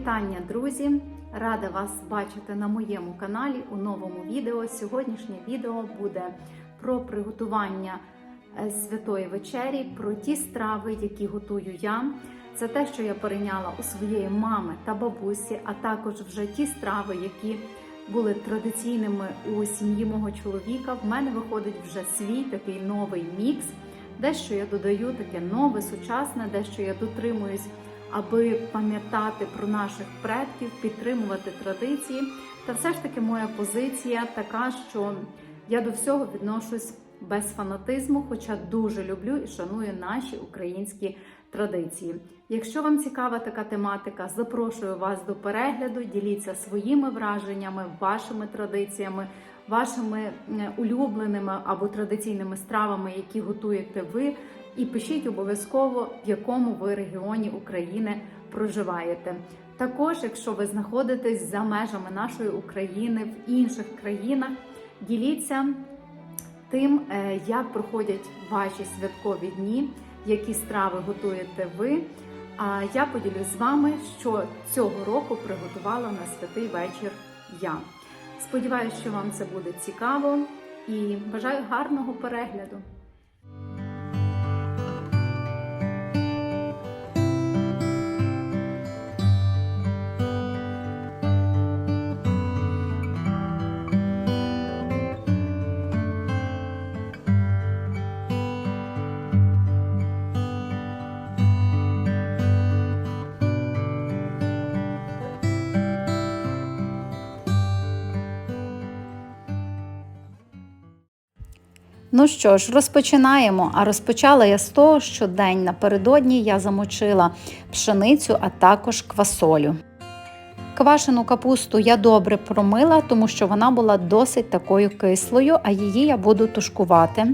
вітання, друзі! Рада вас бачити на моєму каналі у новому відео. Сьогоднішнє відео буде про приготування е, святої вечері, про ті страви, які готую я. Це те, що я перейняла у своєї мами та бабусі, а також вже ті страви, які були традиційними у сім'ї мого чоловіка. В мене виходить вже свій такий новий мікс. Дещо я додаю таке нове, сучасне, дещо я дотримуюсь аби пам'ятати про наших предків, підтримувати традиції. Та все ж таки моя позиція така, що я до всього відношусь без фанатизму, хоча дуже люблю і шаную наші українські традиції. Якщо вам цікава така тематика, запрошую вас до перегляду, діліться своїми враженнями, вашими традиціями, вашими улюбленими або традиційними стравами, які готуєте ви. І пишіть обов'язково, в якому ви регіоні України проживаєте. Також, якщо ви знаходитесь за межами нашої України в інших країнах, діліться тим, е, як проходять ваші святкові дні, які страви готуєте ви. А я поділюсь з вами, що цього року приготувала на святий вечір я. Сподіваюсь, що вам це буде цікаво і бажаю гарного перегляду. Ну що ж, розпочинаємо. А розпочала я з того, що день напередодні я замочила пшеницю, а також квасолю. Квашену капусту я добре промила, тому що вона була досить такою кислою, а її я буду тушкувати.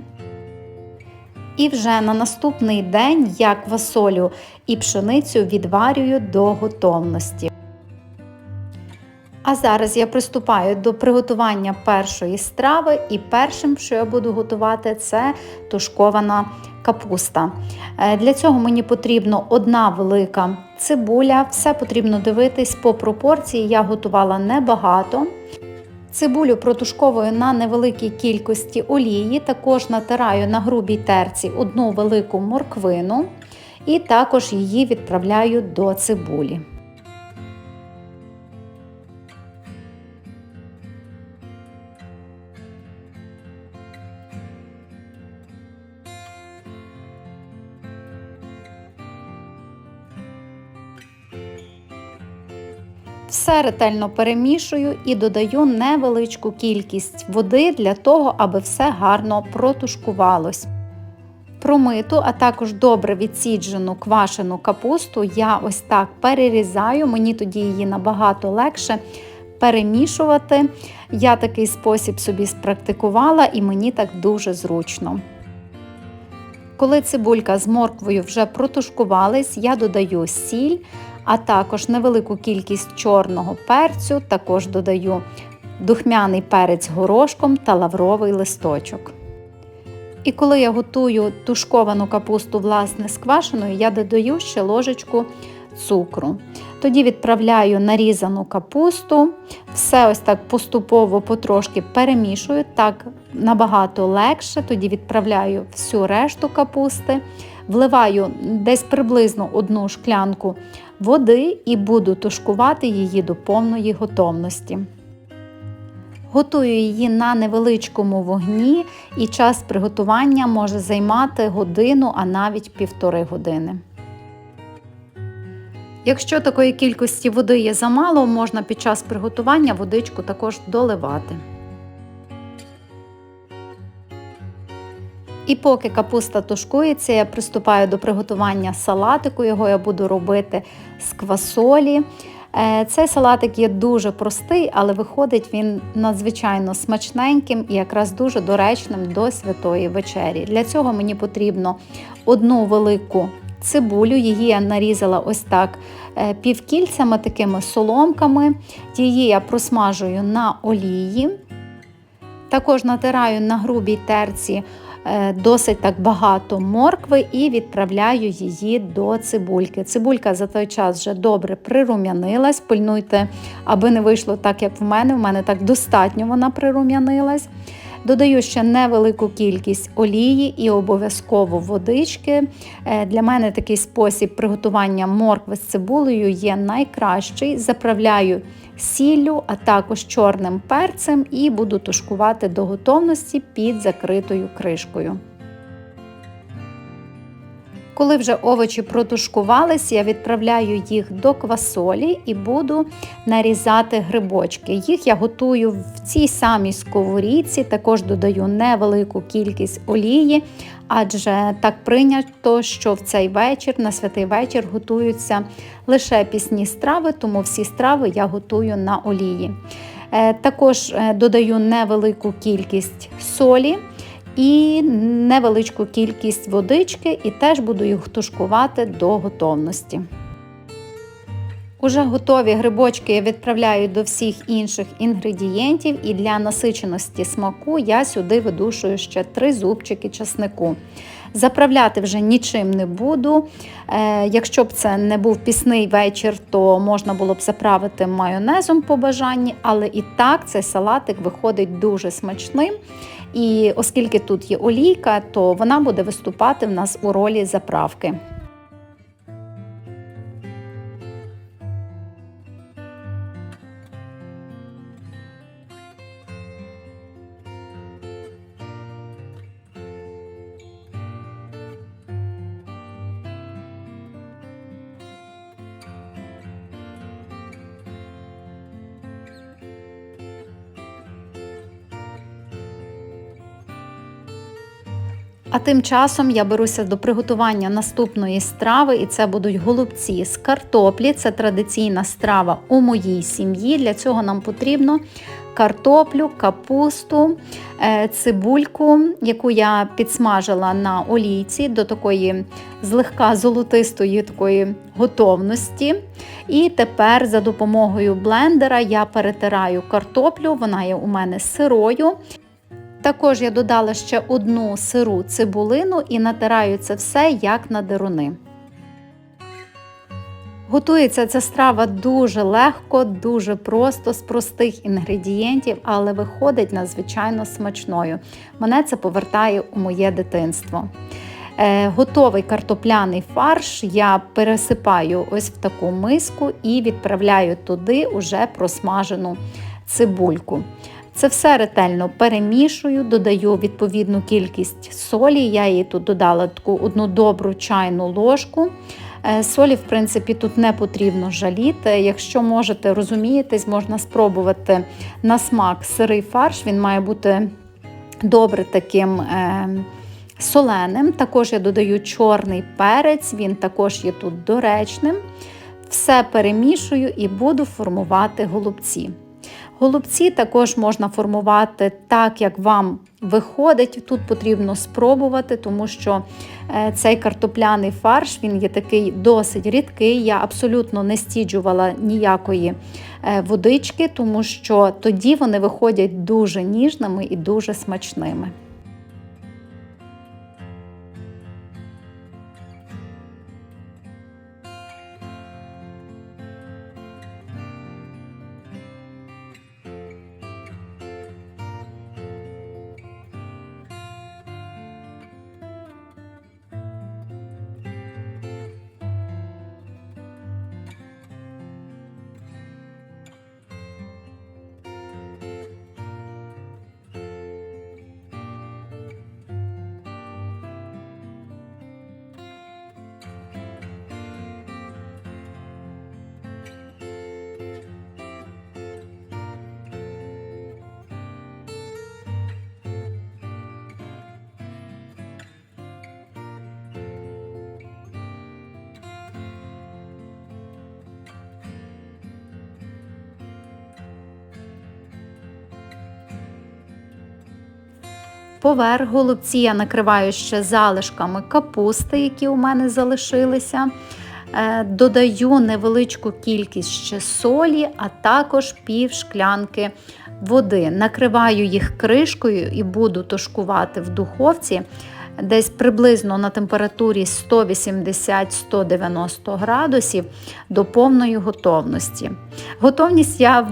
І вже на наступний день я квасолю і пшеницю відварюю до готовності. А зараз я приступаю до приготування першої страви, і першим, що я буду готувати, це тушкована капуста. Е, для цього мені потрібно одна велика цибуля, все потрібно дивитись по пропорції. Я готувала небагато. Цибулю протушковую на невеликій кількості олії, також натираю на грубій терці одну велику морквину і також її відправляю до цибулі. Все ретельно перемішую і додаю невеличку кількість води для того, аби все гарно протушкувалось. Промиту, а також добре відсіджену квашену капусту я ось так перерізаю, мені тоді її набагато легше перемішувати. Я такий спосіб собі спрактикувала і мені так дуже зручно. Коли цибулька з морквою вже протушкувались, я додаю сіль, а також невелику кількість чорного перцю, також додаю духмяний перець горошком та лавровий листочок. І коли я готую тушковану капусту, власне, з квашеною, я додаю ще ложечку цукру. Тоді відправляю нарізану капусту, все ось так поступово потрошки перемішую, так набагато легше, тоді відправляю всю решту капусти, вливаю десь приблизно одну шклянку води і буду тушкувати її до повної готовності. Готую її на невеличкому вогні, і час приготування може займати годину, а навіть півтори години. Якщо такої кількості води є замало, можна під час приготування водичку також доливати. І поки капуста тушкується, я приступаю до приготування салатику. Його я буду робити з квасолі. Е, цей салатик є дуже простий, але виходить він надзвичайно смачненьким і якраз дуже доречним до святої вечері. Для цього мені потрібно одну велику цибулю, її я нарізала ось так е, півкільцями, такими соломками. Її я просмажую на олії. Також натираю на грубій терці досить так багато моркви і відправляю її до цибульки. Цибулька за той час вже добре прирум'янилась. Пильнуйте, аби не вийшло так, як в мене. У мене так достатньо вона прирум'янилась. Додаю ще невелику кількість олії і обов'язково водички. Е, Для мене такий спосіб приготування моркви з цибулею є найкращий. Заправляю сіллю, а також чорним перцем і буду тушкувати до готовності під закритою кришкою. Коли вже овочі протушкувались, я відправляю їх до квасолі і буду нарізати грибочки. Їх я готую в цій самій сковорідці, також додаю невелику кількість олії, адже так прийнято, що в цей вечір, на святий вечір, готуються лише пісні страви, тому всі страви я готую на олії. Е, Також е, додаю невелику кількість солі і невеличку кількість водички, і теж буду їх тушкувати до готовності. Уже готові грибочки я відправляю до всіх інших інгредієнтів, і для насиченості смаку я сюди видушую ще три зубчики часнику. Заправляти вже нічим не буду. Е, якщо б це не був пісний вечір, то можна було б заправити майонезом по бажанні, але і так цей салатик виходить дуже смачним. І оскільки тут є олійка, то вона буде виступати в нас у ролі заправки. Тим часом я беруся до приготування наступної страви, і це будуть голубці з картоплі. Це традиційна страва у моїй сім'ї. Для цього нам потрібно картоплю, капусту, е, цибульку, яку я підсмажила на олійці до такої злегка золотистої такої готовності. І тепер за допомогою блендера я перетираю картоплю, вона є у мене сирою. Також я додала ще одну сиру цибулину і натираю це все як на деруни. Готується ця страва дуже легко, дуже просто, з простих інгредієнтів, але виходить надзвичайно смачною. Мене це повертає у моє дитинство. Е, готовий картопляний фарш я пересипаю ось в таку миску і відправляю туди уже просмажену цибульку. Це все ретельно перемішую, додаю відповідну кількість солі. Я її тут додала таку одну добру чайну ложку. Е, солі, в принципі, тут не потрібно жаліти. Якщо можете розумієтесь, можна спробувати на смак сирий фарш, він має бути добре таким е, соленим. Також я додаю чорний перець, він також є тут доречним. Все перемішую і буду формувати голубці. Голубці також можна формувати так, як вам виходить. Тут потрібно спробувати, тому що е, цей картопляний фарш він є такий досить рідкий. Я абсолютно не стіджувала ніякої е, водички, тому що тоді вони виходять дуже ніжними і дуже смачними. Поверх голубці я накриваю ще залишками капусти, які у мене залишилися. Е, Додаю невеличку кількість ще солі, а також пів шклянки води. Накриваю їх кришкою і буду тушкувати в духовці десь приблизно на температурі 180-190 градусів до повної готовності. Готовність я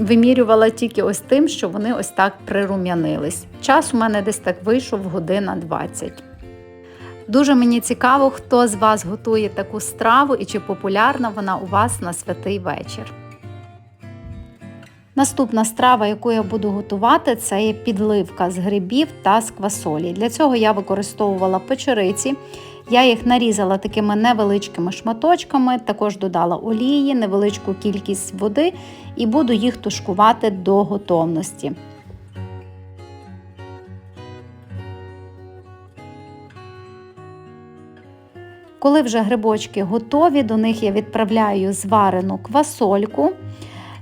вимірювала тільки ось тим, що вони ось так прирум'янились. Час у мене десь так вийшов година 20. Дуже мені цікаво, хто з вас готує таку страву і чи популярна вона у вас на святий вечір. Наступна страва, яку я буду готувати, це є підливка з грибів та з квасолі. Для цього я використовувала печериці. Я їх нарізала такими невеличкими шматочками, також додала олії, невеличку кількість води і буду їх тушкувати до готовності. Коли вже грибочки готові, до них я відправляю зварену квасольку.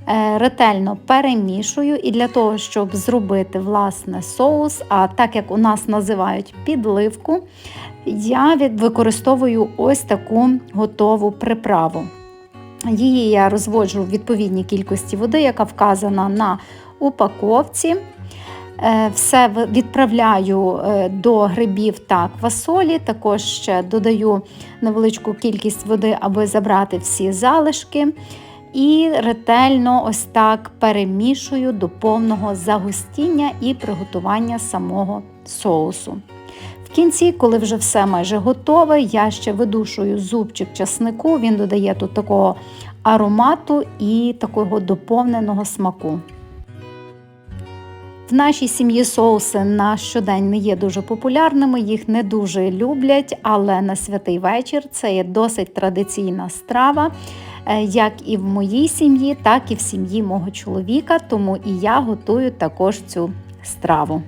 Е, ретельно перемішую і для того, щоб зробити власне соус, а так як у нас називають підливку, я використовую ось таку готову приправу. Її я розводжу в відповідній кількості води, яка вказана на упаковці. Е, все відправляю е, до грибів та квасолі, також ще додаю невеличку кількість води, аби забрати всі залишки і ретельно ось так перемішую до повного загустіння і приготування самого соусу. В кінці, коли вже все майже готове, я ще видушую зубчик часнику, він додає тут такого аромату і такого доповненого смаку. В нашій сім'ї соуси на щодень не є дуже популярними, їх не дуже люблять, але на святий вечір це є досить традиційна страва. Е, як і в моїй сім'ї, так і в сім'ї мого чоловіка, тому і я готую також цю страву.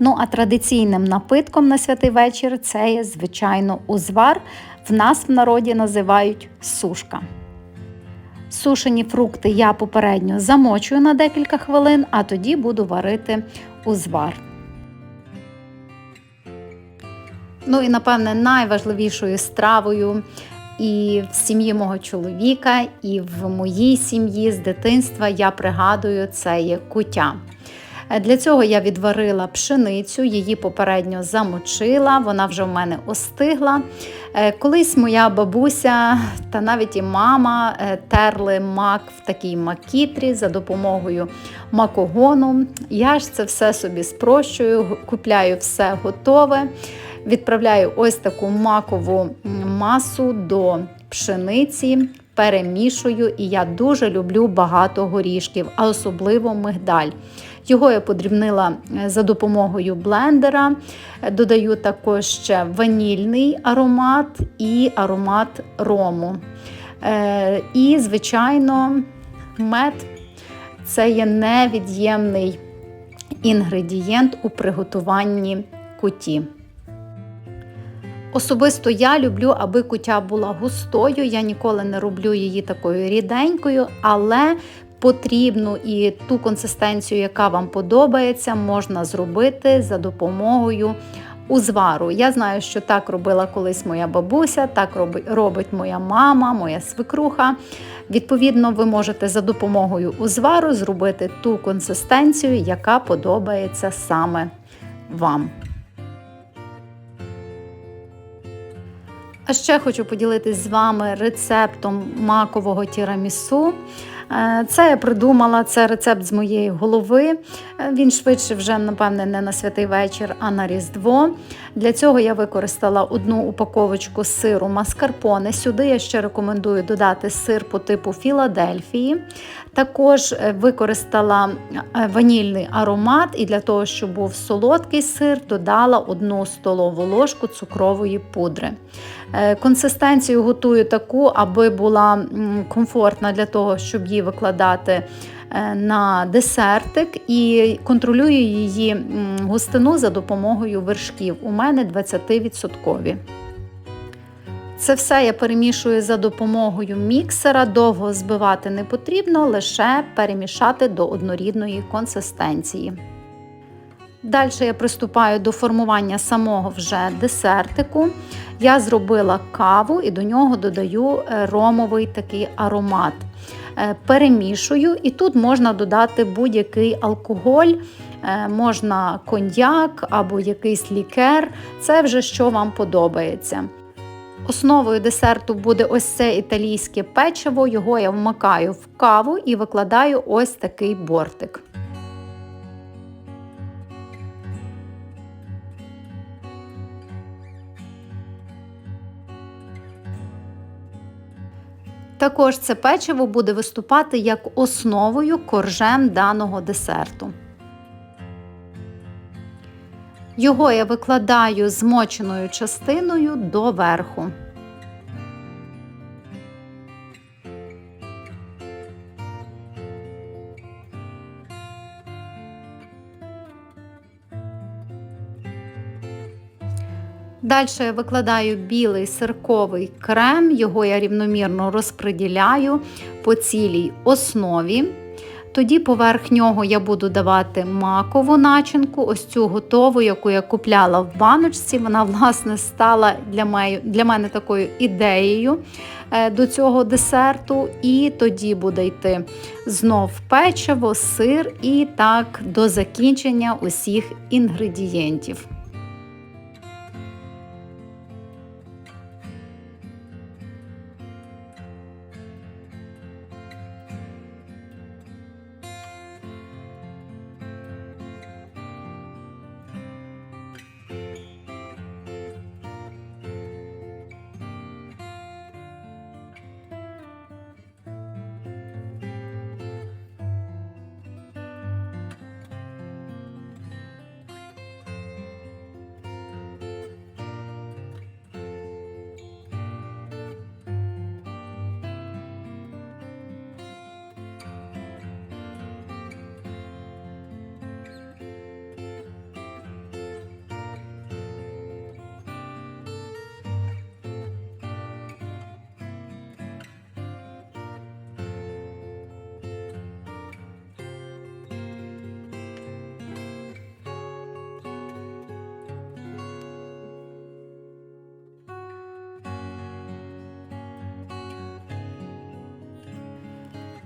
Ну, а традиційним напитком на святий вечір це є, звичайно, узвар. В нас в народі називають сушка. Сушені фрукти я попередньо замочую на декілька хвилин, а тоді буду варити узвар. Ну і, напевне, найважливішою стравою і в сім'ї мого чоловіка, і в моїй сім'ї з дитинства я пригадую це є куття. Для цього я відварила пшеницю, її попередньо замочила, вона вже в мене остигла. Е, колись моя бабуся та навіть і мама е, терли мак в такій макітрі за допомогою макогону. Я ж це все собі спрощую, купляю все готове. Відправляю ось таку макову масу до пшениці, перемішую, і я дуже люблю багато горішків, а особливо мигдаль. Його я подрібнила е, за допомогою блендера. Додаю також ще ванільний аромат і аромат рому. Е, і, звичайно, мед це є невід'ємний інгредієнт у приготуванні куті. Особисто я люблю, аби кутя була густою. Я ніколи не роблю її такою ріденькою, але потрібну і ту консистенцію, яка вам подобається, можна зробити за допомогою узвару. Я знаю, що так робила колись моя бабуся, так робить моя мама, моя свекруха. Відповідно, ви можете за допомогою узвару зробити ту консистенцію, яка подобається саме вам. А ще хочу поділитись з вами рецептом макового тірамісу. Е, це я придумала, це рецепт з моєї голови. Е, він швидше вже, напевне, не на святий вечір, а на Різдво. Для цього я використала одну упаковочку сиру маскарпоне. Сюди я ще рекомендую додати сир по типу Філадельфії. Також е, використала ванільний аромат, і для того, щоб був солодкий сир, додала одну столову ложку цукрової пудри. Консистенцію готую таку, аби була комфортна для того, щоб її викладати е, на десертик і контролюю її густину за допомогою вершків. У мене 20%. Це все я перемішую за допомогою міксера, довго збивати не потрібно, лише перемішати до однорідної консистенції. Далі я приступаю до формування самого вже десертику. Я зробила каву і до нього додаю е, ромовий такий аромат. е, перемішую, і тут можна додати будь-який алкоголь, е, можна коньяк або якийсь лікер. Це вже що вам подобається. Основою десерту буде ось це італійське печиво, його я вмикаю в каву і викладаю ось такий бортик. Також це печиво буде виступати як основою коржем даного десерту. Його я викладаю змоченою частиною до верху. Далі я викладаю білий сирковий крем, його я рівномірно розподіляю по цілій основі. Тоді поверх нього я буду давати макову начинку, ось цю готову, яку я купляла в баночці. Вона, власне, стала для мене, для мене такою ідеєю е, до цього десерту. І тоді буде йти знов печиво, сир і так до закінчення усіх інгредієнтів.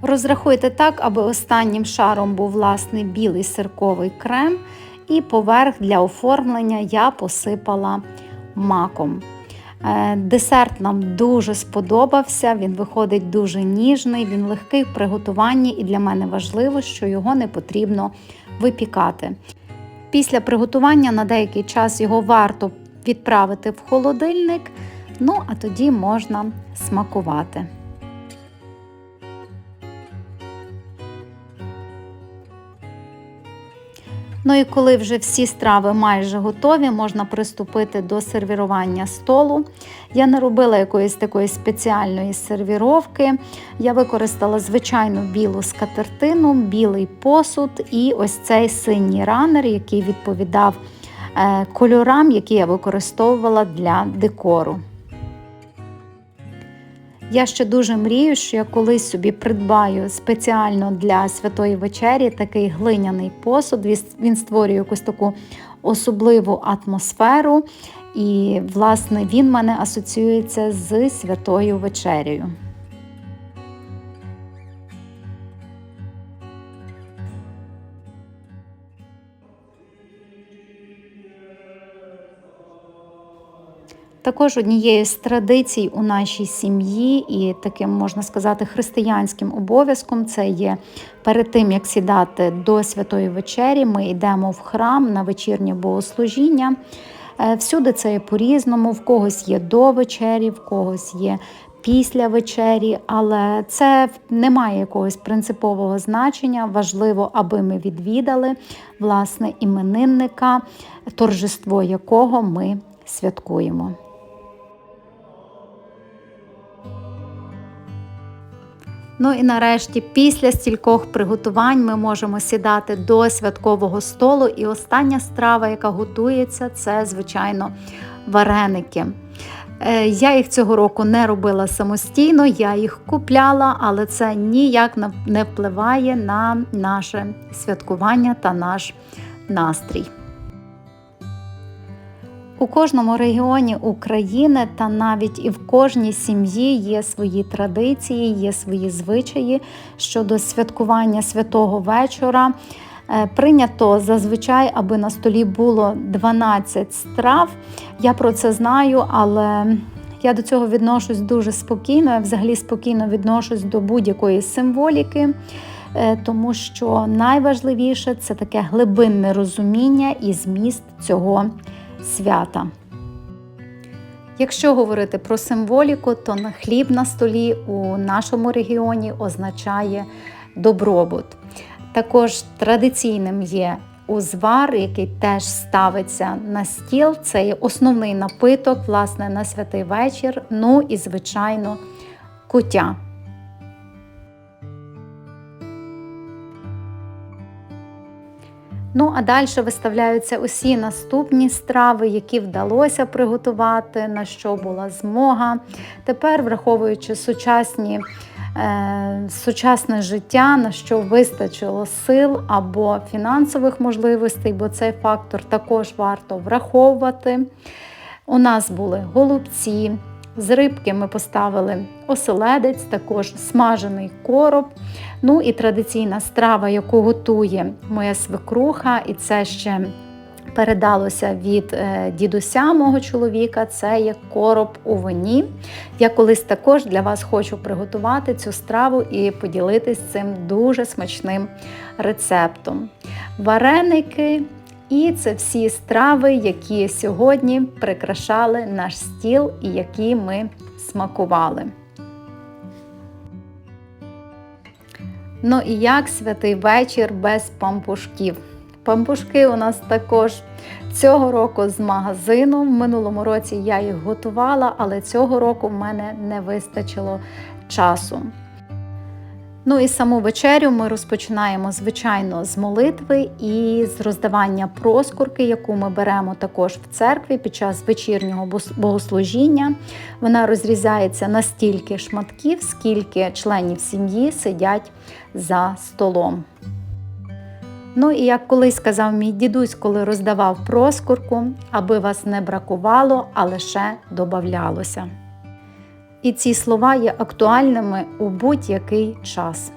Розрахуйте так, аби останнім шаром був власний білий сирковий крем, і поверх для оформлення я посипала маком. Е, десерт нам дуже сподобався, він виходить дуже ніжний, він легкий в приготуванні, і для мене важливо, що його не потрібно випікати. Після приготування на деякий час його варто відправити в холодильник, ну а тоді можна смакувати. Ну і коли вже всі страви майже готові, можна приступити до сервірування столу. Я не робила якоїсь такої спеціальної сервіровки. Я використала звичайну білу скатертину, білий посуд і ось цей синій ранер, який відповідав е, кольорам, які я використовувала для декору. Я ще дуже мрію, що я колись собі придбаю спеціально для святої вечері такий глиняний посуд. Він створює якусь таку особливу атмосферу, і, власне, він мене асоціюється з святою вечерею. Також однією з традицій у нашій сім'ї, і таким можна сказати християнським обов'язком це є перед тим, як сідати до святої вечері, ми йдемо в храм на вечірнє богослужіння. Е, всюди це є по-різному, в когось є до вечері, в когось є після вечері, але це не має якогось принципового значення. Важливо, аби ми відвідали власне іменинника, торжество якого ми святкуємо. Ну і нарешті, після стількох приготувань, ми можемо сідати до святкового столу. І остання страва, яка готується, це, звичайно, вареники. Е, я їх цього року не робила самостійно, я їх купляла, але це ніяк не впливає на наше святкування та наш настрій. У кожному регіоні України та навіть і в кожній сім'ї є свої традиції, є свої звичаї щодо святкування святого вечора. Е, Прийнято зазвичай, аби на столі було 12 страв. Я про це знаю, але я до цього відношусь дуже спокійно. Я взагалі спокійно відношусь до будь-якої символіки, е, тому що найважливіше це таке глибинне розуміння і зміст цього свята. Якщо говорити про символіку, то хліб на столі у нашому регіоні означає добробут. Також традиційним є узвар, який теж ставиться на стіл. Це є основний напиток, власне, на святий вечір. Ну і, звичайно, куття. Ну, а далі виставляються усі наступні страви, які вдалося приготувати, на що була змога. Тепер, враховуючи сучасні, е, сучасне життя, на що вистачило сил або фінансових можливостей, бо цей фактор також варто враховувати. У нас були голубці. З рибки ми поставили оселедець, також смажений короб. Ну і традиційна страва, яку готує моя свекруха, і це ще передалося від е, дідуся мого чоловіка. Це є короб у вині. Я колись також для вас хочу приготувати цю страву і поділитись цим дуже смачним рецептом. Вареники. І це всі страви, які сьогодні прикрашали наш стіл і які ми смакували. Ну і як святий вечір без пампушків. Пампушки у нас також цього року з магазину. В минулому році я їх готувала, але цього року в мене не вистачило часу. Ну і саму вечерю ми розпочинаємо, звичайно, з молитви і з роздавання проскурки, яку ми беремо також в церкві під час вечірнього богослужіння. Вона розрізається на стільки шматків, скільки членів сім'ї сидять за столом. Ну і як колись сказав мій дідусь, коли роздавав проскурку, аби вас не бракувало, а лише добавлялося. І ці слова є актуальними у будь-який час.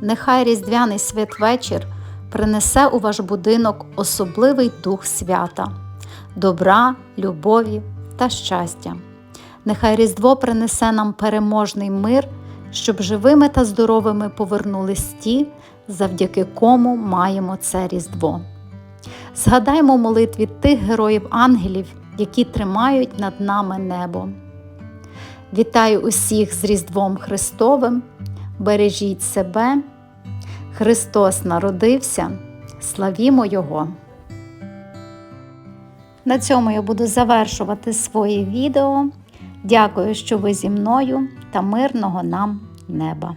Нехай різдвяний святвечір принесе у ваш будинок особливий дух свята, добра, любові та щастя. Нехай Різдво принесе нам переможний мир, щоб живими та здоровими повернулись ті, завдяки кому маємо це Різдво. Згадаймо молитві тих героїв ангелів, які тримають над нами небо. Вітаю усіх з Різдвом Христовим, бережіть себе, Христос народився, славімо Його! На цьому я буду завершувати своє відео. Дякую, що ви зі мною та мирного нам неба!